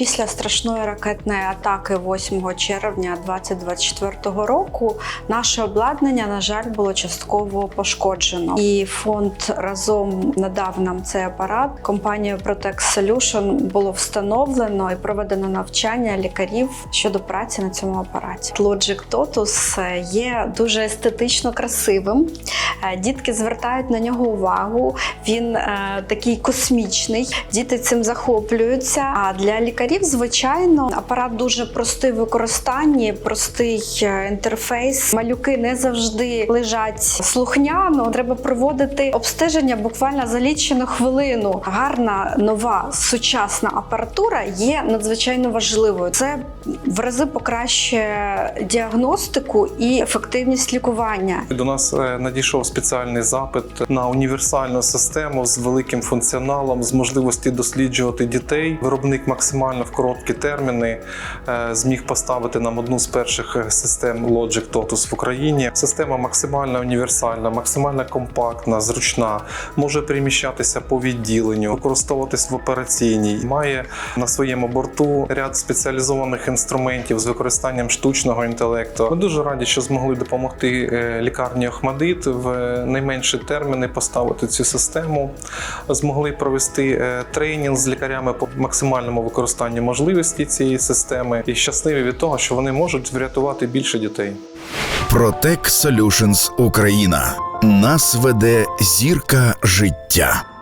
Після страшної ракетної атаки 8 червня 2024 року наше обладнання, на жаль, було частково пошкоджено. І фонд разом надав нам цей апарат. Компанією Protex Solution було встановлено і проведено навчання лікарів щодо праці на цьому апараті. Logic Totus є дуже естетично красивим. Е, Дітки звертають на нього увагу. Він е, такий космічний. Діти цим захоплюються. А для лікарів, звичайно, апарат дуже простий в використанні, простий е, інтерфейс. Малюки не завжди лежать слухняно. Треба проводити обстеження буквально за лічену хвилину. Гарна нова сучасна апаратура є надзвичайно важливою. Це в рази покращує діагностику і ефективність лікування. До нас е, надійшов спеціальний запит на універсальну систему з великим функціоналом, з можливості досліджувати дітей. Виробник максимально в короткі терміни е, зміг поставити нам одну з перших е, систем Logic Totus в Україні. Система максимально універсальна, максимально компактна, зручна, може переміщатися по відділенню, використовуватись в операційній. Має на своєму борту ряд спеціалізованих інструментів з використанням штучного інтелекту. Ми дуже раді, що змогли допомогти е, лікарні Охмадит в найменші терміни поставити цю систему. Змогли провести тренінг з лікарями по максимальному використанню можливості цієї системи і щасливі від того, що вони можуть врятувати більше дітей. Protect Solutions Україна. Нас веде зірка життя.